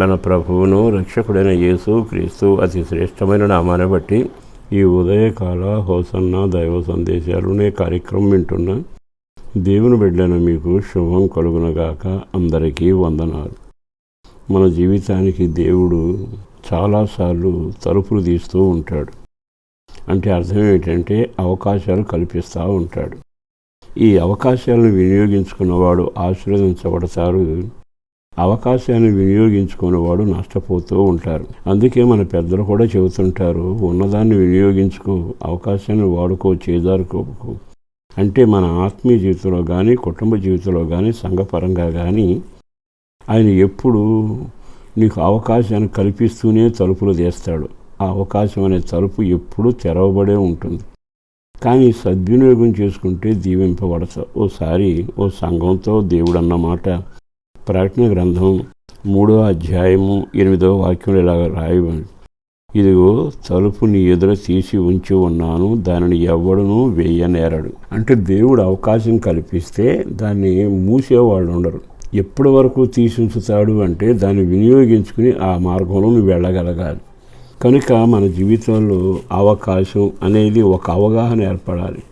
మన ప్రభువును రక్షకుడైన యేసు క్రీస్తు అతి శ్రేష్టమైన నామాన్ని బట్టి ఈ ఉదయకాల హోసన్న దైవ సందేశాలునే కార్యక్రమం వింటున్న దేవుని బిడ్డను మీకు శుభం కలుగునగాక అందరికీ వందనాలు. మన జీవితానికి దేవుడు చాలాసార్లు తలుపులు తీస్తూ ఉంటాడు. అంటే అర్థం ఏంటంటే అవకాశాలు కల్పిస్తూ ఉంటాడు. ఈ అవకాశాలను వినియోగించుకున్నవాడు ఆశీర్వదించబడతారు అవకాశాన్ని వినియోగించుకునేవాడు నష్టపోతూ ఉంటారు. అందుకే మన పెద్దలు కూడా చెబుతుంటారు ఉన్నదాన్ని వినియోగించుకో అవకాశాన్ని వాడుకో చేదారుకోకో అంటే మన ఆత్మీయ జీవితంలో కానీ కుటుంబ జీవితంలో కానీ సంఘపరంగా కానీ ఆయన ఎప్పుడు నీకు అవకాశాన్ని కల్పిస్తూనే తలుపులు తీస్తాడు. ఆ అవకాశం అనే తలుపు ఎప్పుడూ తెరవబడే ఉంటుంది. కానీ సద్వినియోగం చేసుకుంటే దీవింపబడతావు. ఓసారి ఓ సంఘంతో దేవుడు అన్నమాట ప్రకటన గ్రంథం మూడో అధ్యాయము ఎనిమిదవ వాక్యం ఇలాగ రాయబడి ఇదిగో తలుపు నీ ఎదుర తీసి ఉంచి ఉన్నాను దానిని ఎవ్వడును వేయనేరడు. అంటే దేవుడు అవకాశం కల్పిస్తే దాన్ని మూసేవాళ్ళు ఉండరు. ఎప్పటి వరకు తీసి ఉంచుతాడు అంటే దాన్ని వినియోగించుకుని ఆ మార్గంలో నువ్వు వెళ్ళగలగాలి. కనుక మన జీవితంలో అవకాశం అనేది ఒక అవగాహన ఏర్పడాలి.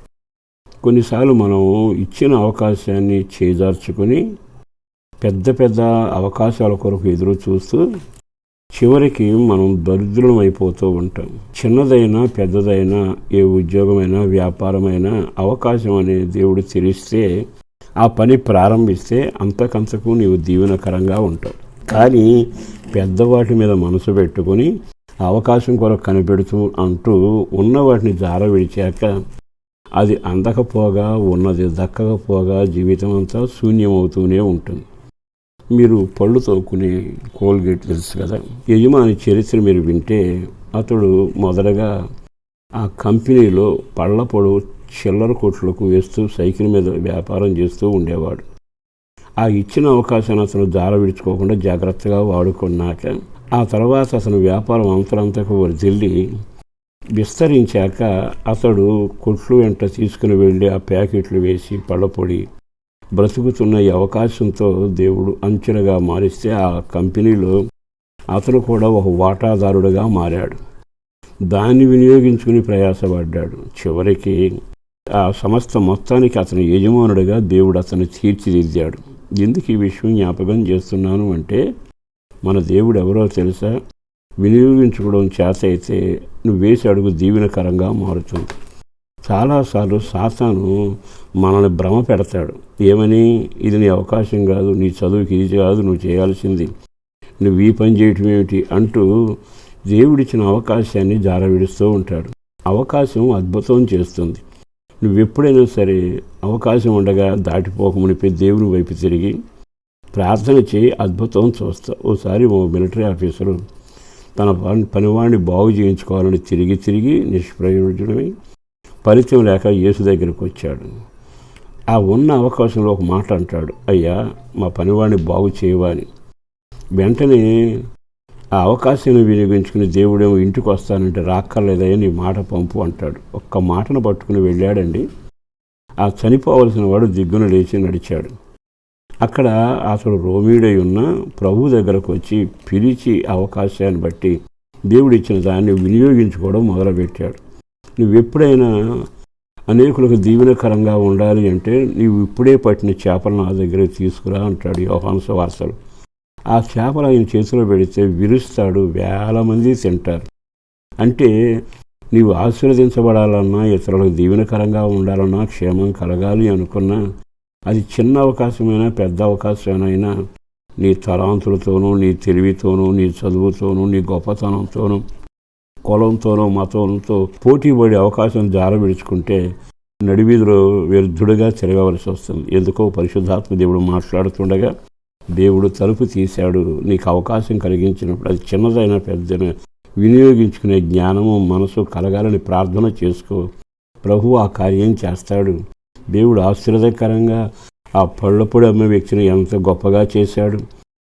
కొన్నిసార్లు మనం ఇచ్చిన అవకాశాన్ని చేజార్చుకొని పెద్ద పెద్ద అవకాశాల కొరకు ఎదురు చూస్తూ చివరికి మనం దరిద్రులం అయిపోతూ ఉంటాం. చిన్నదైనా పెద్దదైనా ఏ ఉద్యోగమైనా వ్యాపారమైనా అవకాశం అనే దేవుడు తెలిస్తే ఆ పని ప్రారంభిస్తే అంతకంతకు నీవు దీవెనకరంగా ఉంటావు. కానీ పెద్దవాటి మీద మనసు పెట్టుకొని అవకాశం కొరకు కనిపెడుతూ అంటూ ఉన్న వాటిని జార విడిచాక అది అందకపోగా ఉన్నది దక్కకపోగా జీవితం అంతా శూన్యమవుతూనే ఉంటుంది. మీరు పళ్ళు తోకునే కోల్గేట్ తెలుసు కదా? యజమాని చరిత్ర మీరు వింటే అతడు మొదటగా ఆ కంపెనీలో పళ్ళ పొడు చిల్లర కొట్లకు వేస్తూ సైకిల్ మీద వ్యాపారం చేస్తూ ఉండేవాడు. ఆ ఇచ్చిన అవకాశాన్ని అతను దార విడుచుకోకుండా జాగ్రత్తగా వాడుకున్నాక ఆ తర్వాత అతను వ్యాపారం అంతరంతకు వర్దిల్లి విస్తరించాక అతడు కొట్లు వెంట తీసుకుని వెళ్ళి ఆ ప్యాకెట్లు వేసి పళ్ళపొడి బ్రతుకుతున్న ఈ అవకాశంతో దేవుడు అంచెలుగా మారిస్తే ఆ కంపెనీలో అతను కూడా ఒక వాటాదారుడుగా మారాడు. దాన్ని వినియోగించుకుని ప్రయాసపడ్డాడు. చివరికి ఆ సంస్థ మొత్తానికి అతని యజమానుడిగా దేవుడు అతను తీర్చిదిద్దాడు. ఎందుకు ఈ విషయం జ్ఞాపకం చేస్తున్నాను అంటే మన దేవుడు ఎవరో తెలుసా? వినియోగించుకోవడం చేత అయితే నువ్వు వేసి అడుగు దీవెనకరంగా మారుతుంది. చాలాసార్లు సాతాను మనల్ని భ్రమ పెడతాడు. ఏమని? ఇది నీ అవకాశం కాదు నీ చదువుకి ఇది కాదు నువ్వు చేయాల్సింది. నువ్వు ఈ పని చేయటం ఏమిటి? అంటూ దేవుడిచ్చిన అవకాశాన్ని జారవిడుస్తూ ఉంటాడు. అవకాశం అద్భుతం చేస్తుంది. నువ్వు ఎప్పుడైనా సరే అవకాశం ఉండగా దాటిపోకమునిపై దేవుని వైపు తిరిగి ప్రార్థన చేయి అద్భుతం చూస్తా. ఓసారి ఓ మిలిటరీ ఆఫీసరు తన పని పనివాడిని బాగు చేయించుకోవాలని తిరిగి తిరిగి నిష్ప్రయోజనమై ఫలితం లేక యేసు దగ్గరికి వచ్చాడు. ఆ ఉన్న అవకాశంలో ఒక మాట అంటాడు అయ్యా మా పనివాడిని బాగు చేయవాని వెంటనే ఆ అవకాశాన్ని వినియోగించుకుని దేవుడేమో ఇంటికి వస్తానంటే రాక్కర్లేదయ్యా నీ మాట పంపు అంటాడు. ఒక్క మాటను పట్టుకుని వెళ్ళాడండి. ఆ చనిపోవలసిన వాడు దిగ్గున లేచి నడిచాడు. అక్కడ అతడు రోమీడై ఉన్న ప్రభు దగ్గరకు వచ్చి పిలిచి అవకాశాన్ని బట్టి దేవుడిచ్చిన దాన్ని వినియోగించుకోవడం మొదలుపెట్టాడు. నువ్వు ఎప్పుడైనా అనేకులకు దీవెనకరంగా ఉండాలి అంటే నీవు ఇప్పుడే పట్టిన చేపలు నా దగ్గర తీసుకురా అంటాడు యోహాంస వార్తలు ఆ చేపలు ఆయన చేతిలో పెడితే విరుస్తాడు వేల మంది తింటారు. అంటే నీవు ఆశీర్వదించబడాలన్నా ఇతరులకు దీవెనకరంగా ఉండాలన్నా క్షేమం కలగాలి అనుకున్నా అది చిన్న అవకాశమైనా పెద్ద అవకాశమైనా నీ తలాంతులతోనూ నీ తెలివితోనూ నీ చదువుతోనూ నీ గొప్పతనంతోనూ కులంతోనో మతంతో పోటీ పడే అవకాశం జార విడుచుకుంటే నడివీధిలో వ్యర్థుడిగా తిరగవలసి వస్తుంది. ఎందుకో పరిశుద్ధాత్మ దేవుడు మాట్లాడుతుండగా దేవుడు తలుపు తీశాడు. నీకు అవకాశం కలిగించినప్పుడు అది చిన్నదైనా పెద్దదైనా వినియోగించుకునే జ్ఞానము మనసు కలగాలని ప్రార్థన చేసుకో. ప్రభు ఆ కార్యం చేస్తాడు. దేవుడు ఆశ్చర్యకరంగా ఆ పళ్ళపొడి అమ్మే వ్యక్తిని ఎంత గొప్పగా చేశాడు.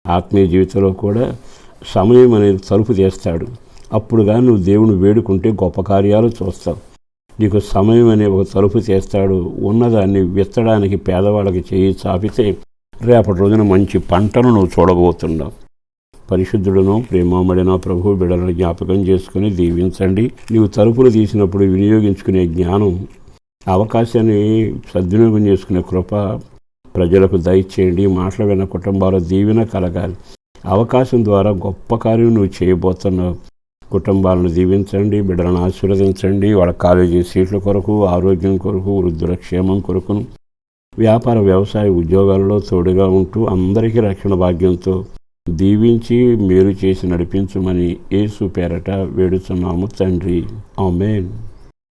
ఆత్మీయ జీవితంలో కూడా సమయం అనేది తలుపు తీస్తాడు. అప్పుడు కానీ నువ్వు దేవుని వేడుకుంటే గొప్ప కార్యాలు చూస్తావు. నీకు సమయం అనే ఒక తలుపు చేస్తాడు. ఉన్నదాన్ని విత్తడానికి పేదవాళ్ళకి చేయి చాపితే రేపటి రోజున మంచి పంటను నువ్వు చూడబోతున్నావు. పరిశుద్ధుడను ప్రేమమడిన ప్రభు బిడలను జ్ఞాపకం చేసుకుని దీవించండి. నీవు తలుపులు తీసినప్పుడు వినియోగించుకునే జ్ఞానం అవకాశాన్ని సద్వినియోగం చేసుకునే కృప ప్రజలకు దయచేయండి. మాటలు విన్న కుటుంబాల దీవెన కలగాలి. అవకాశం ద్వారా గొప్ప కార్యం నువ్వు చేయబోతున్నావు. కుటుంబాలను దీవించండి బిడ్డలను ఆశీర్వదించండి. వాళ్ళ కాలేజీ సీట్ల కొరకు ఆరోగ్యం కొరకు వృద్ధుల క్షేమం కొరకును. వ్యాపార వ్యవసాయ ఉద్యోగాల్లో తోడుగా ఉంటూ అందరికీ రక్షణ భాగ్యంతో దీవించి మేలు చేసి నడిపించమని ఏసు పేరట వేడుచున్నాము తండ్రి. ఆమెన్.